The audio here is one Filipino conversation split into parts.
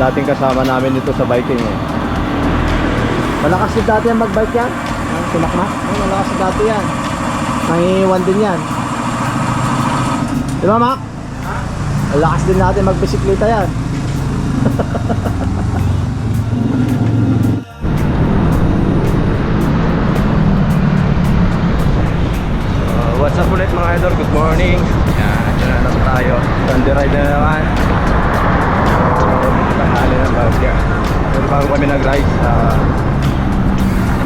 dating kasama namin dito sa biking eh. Malakas din dati ang magbike yan. Ang Sumakma. Oh, malakas din dati yan. Nangiiwan din yan. Di ba, Mac? Malakas din natin magbisikleta yan. Uh, what's up ulit mga idol? Good morning. Yan, dyan na tayo. Sunday ride na naman. So, tanghali ng bagya. Pero bago kami nag-ride, uh,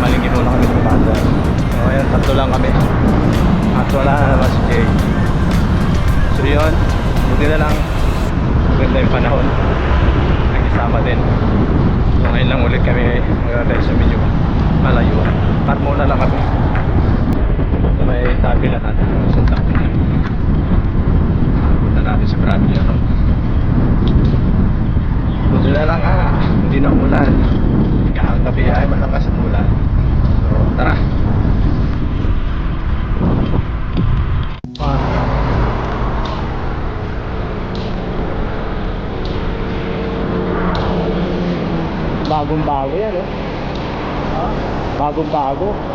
malingin muna kami ng banda. So, ayan, tatlo lang kami. At wala na naman si Jay. So, yun. Buti na lang. Maganda yung panahon. Nag-isama din. So, ngayon lang ulit kami mag-ride sa medyo malayo. Cut muna lang kami sa may tabi na natin sa tabi na punta natin sa Bradley ano buti na lang ah hindi na umulan kakagabi ay malakas ang ulan so tara Bagong bago yan,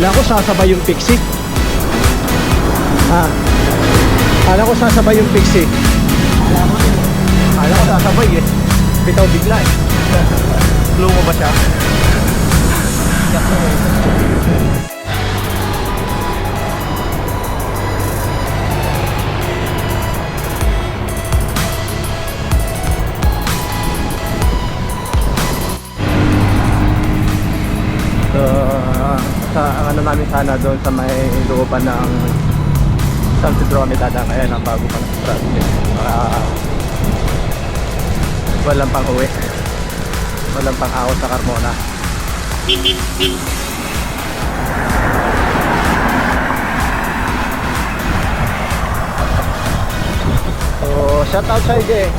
Akala ko sasabay yung pixie. Ha? Akala ko sasabay yung pixie. Akala ko sasabay eh bitaw bigla eh Clue mo ba siya? Namin sana doon sa may looban ng San Pedro kami dadaan kaya ng bago pa ng traffic. Para walang pang uwi. Walang pang ahos sa Carmona. So, shout out sa eh.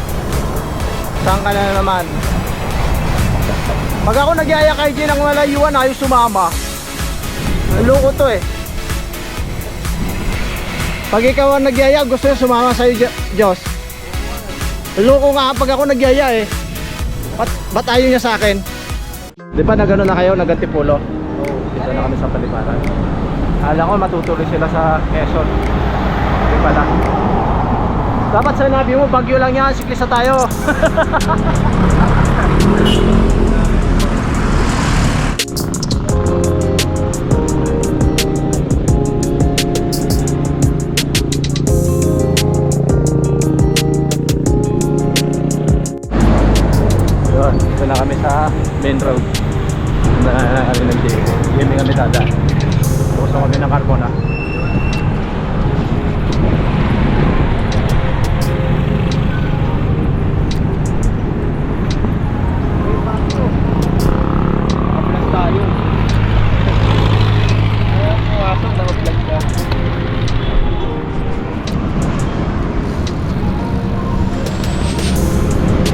Saan ka na naman? Pag ako nagyaya kay Jay ng malayuan, ayos sumama. Loko to eh. Pag ikaw ang nagyaya, gusto niya sumama sa'yo, Diyos. Loko nga pag ako nagyaya eh. Ba't, ba't ayaw niya sa akin? Di ba nagano na kayo, nagatipulo? Oo. Dito na kami sa Paliparan. Alam ko matutuloy sila sa Quezon. Di pala. Dapat sinabi mo, bagyo lang yan, siklisa tayo. main road. Na na kami ng gaming kami dada. Puso kami ng naka-vlog ka.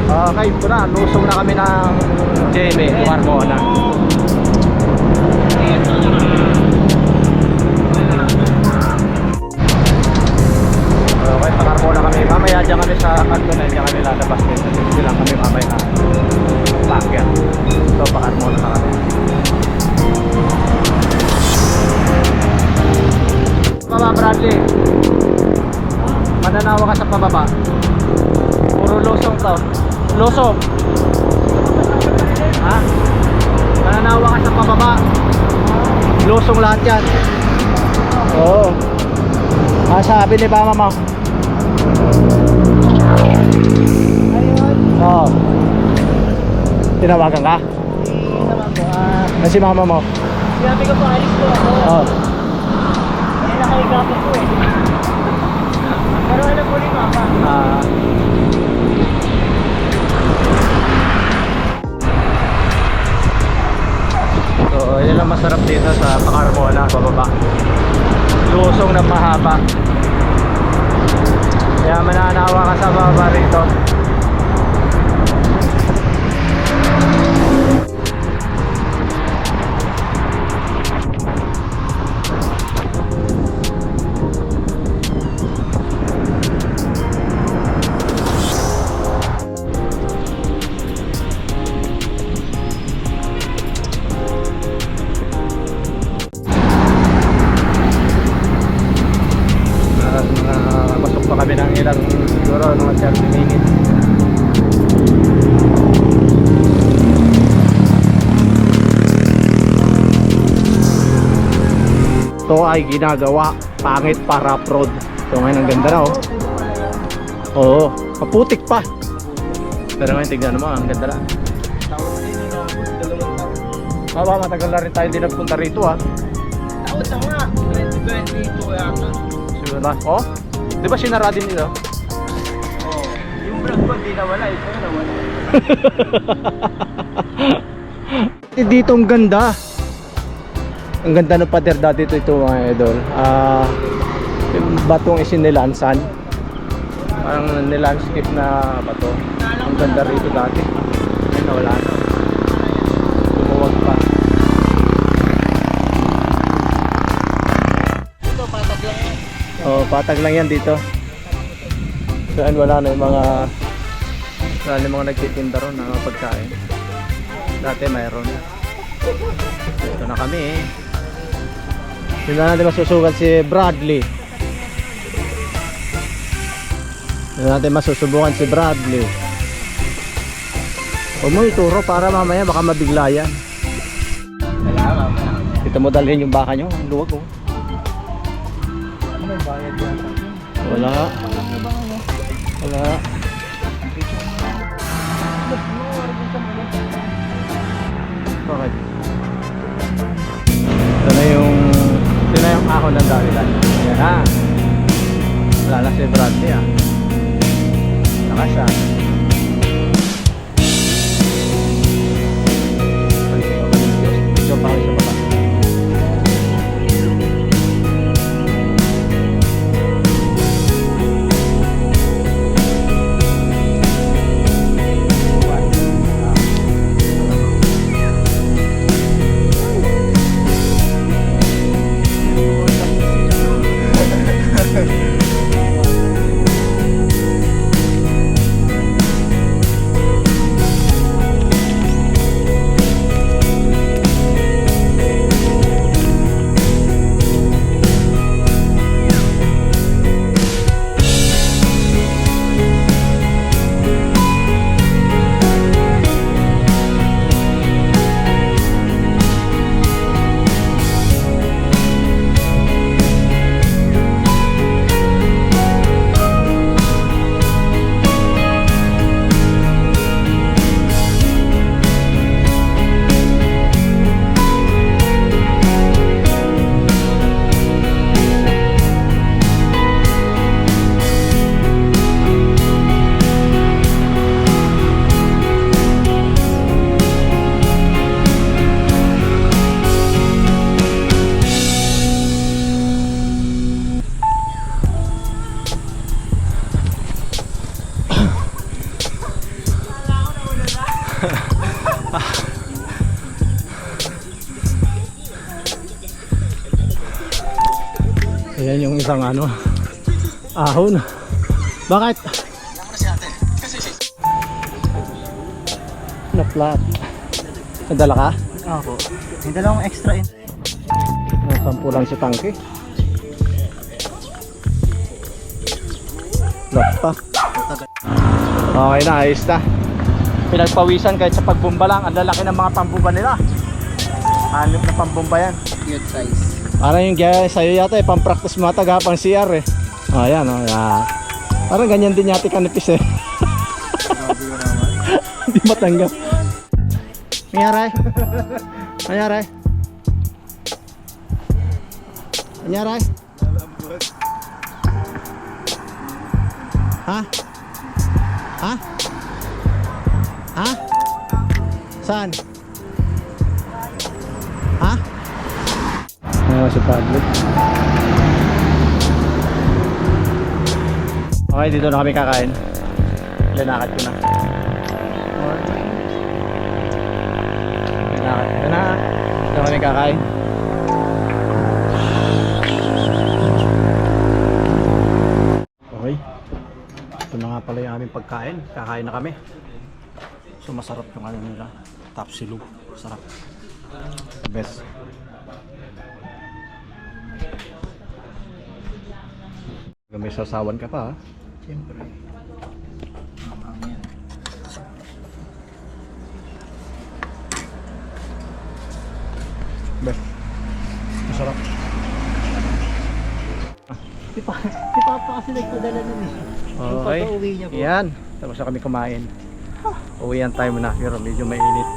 Okay, ito na. Lusong na kami ng Jamie, Carmona. Ah, sabi ni mama mo. Ayun. Oo. Tinawagan ka? Hindi naman po. Ah, Na si mama mo? sinabi ko po, alis po ako. Oo. Kaya nakahiga pa po eh. Pero alam po ni Mama. Ah. So, yun lang masarap dito sa Pacarmona, pababa. Lusong na mahaba. Kaya mananawa ka sa baba rito. Pa kami ng ilang siguro mga 30 minutes. Ito ay ginagawa pangit para prod. So ngayon ang ganda na oh. Oo, kaputik pa. Pero ngayon tignan mo, ang ganda na. Aba, matagal na rin tayo hindi nagpunta rito ah. Taon na nga. 2022 yata. Siguro na. Oh, di ba sinara din nila? Oh. Yung vlog ko, di nawala. Ito na nawala. Eh, Dito ang ganda. Ang ganda ng pader dati ito, ito mga idol. Ah, yung batong isinilansan. Parang nilandscape na bato. Ang ganda rito dati. Ay, nawala na. Patag lang yan dito. Saan wala na yung mga Wala na yung mga nagtitinda ron ng pagkain. Dati mayroon. Ito na kami eh. Hindi na natin masusukat si Bradley. Hindi na natin masusubukan si Bradley. Huwag mo ituro para mamaya baka mabigla yan. Wala, Mama. Dito mo dalhin yung baka nyo. Ang luwag oh. Wala. Wala. Bakit? Ito na yung ito na yung ako ng dahilan. Yan na. Wala na si Bradley ah. Lakas ah. Isang ano, ahon. Bakit? Na flat. Nadala ka? Opo. May dalawang extra in. Nasampu lang si tangke. Flat pa. Okay na, ayos na. Pinagpawisan kahit sa pagbumba lang. Ang lalaki ng mga pambumba nila. Hanip na pambumba yan. Cute size. Parang yung sa'yo yata eh, pang-practice mo ata gapang CR eh. Oh, ayan, oh, yeah. Parang ganyan din yata kanipis eh. Hindi matanggap. Nangyari? Nangyari? Nangyari? Ha? Ha? Ha? Saan? Ha? Ayaw si Pablo. Okay, dito na kami kakain. Linakad ko na. Linakad ko na. Dito kami kakain. Okay. Ito na nga pala yung aming pagkain. Kakain na kami. So masarap yung ano nila. Top silog. Sarap. Best. May sasawan ka pa ha? Siyempre. Best. Masarap. Si, pa, si Papa kasi nagpadala nun eh. Yung Okay. pagka-uwi niya po. Yan. Tapos na kami kumain. Uwian time na. Pero medyo mainit.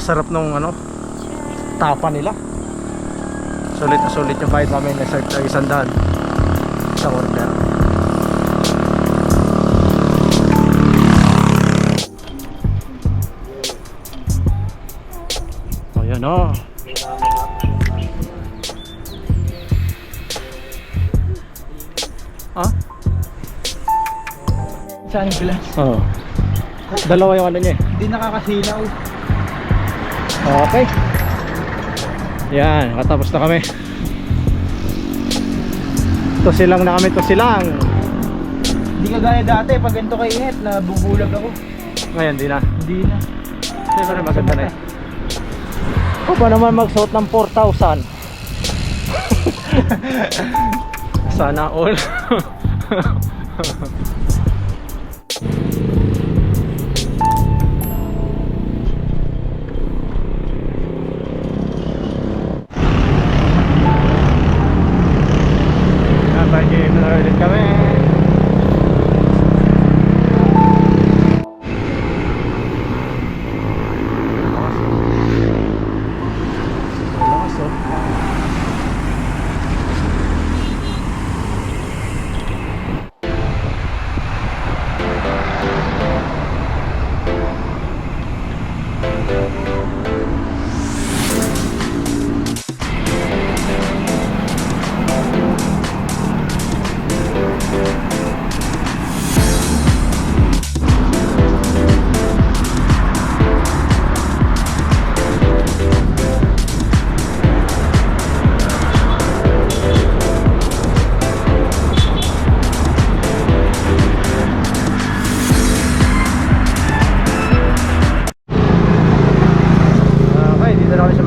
Sarap nung ano. Tapa nila. Sulit na sulit yung bite namin. Nasa isang daan. Sa order. Oh, yan o. Ah? Saan yung glass? Oo. Dalawa yung ano niya eh. Hindi nakakasilaw. Okay. Yan, katapos na kami. To silang na kami, to silang. Hindi ka gaya dati, pag ganito kainit, nabubulag ako. Ngayon, di na. Hindi na. Siyempre, maganda na eh. O ba naman magsuot ng 4,000? Sana all.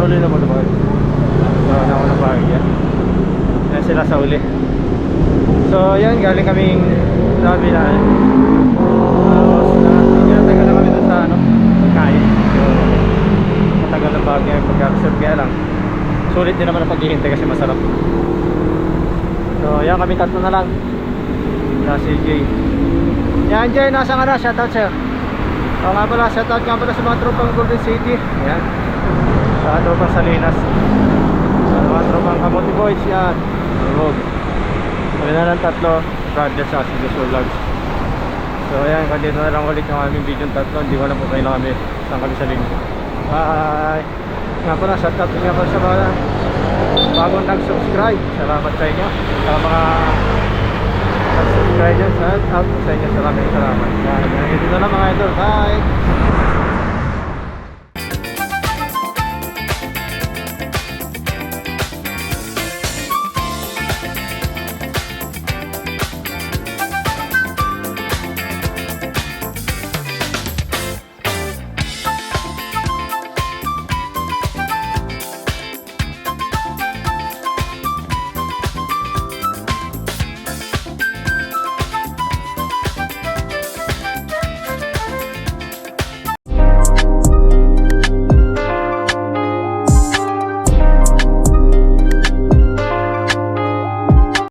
Dito na kami sa Lolo na ako ng bahagya. Yan sila sa uli. So, yan, galing kaming labi na. Tapos, tinatagal na kami doon sa ano, pagkain. So, matagal na bahagya yung pagka-reserve kaya lang. Sulit din naman ang paghihintay kasi masarap. So, yan kami tatlo na lang. Na si Jay. Yan, Jay, nasa ka na? Shoutout sa'yo. Oo nga pala, shoutout nga pala sa mga tropang Golden City. Yan. Sa tropang Salinas. Sa mga tropang Kamote Boys, yan. Road. Kami na lang tatlo. Brothers sa Asin Vlogs. So ayan, kandito na lang ulit yung aming video ng tatlo. Hindi ko alam kung kailan kami. Saan kami sa linggo. Bye! Nga pala, shoutout nga pala sa mga bagong nag-subscribe. Salamat sa inyo. Sa mga nag-subscribe dyan, shoutout sa inyo. Salamat, salamat. Yan. Dito na mga idol. Bye!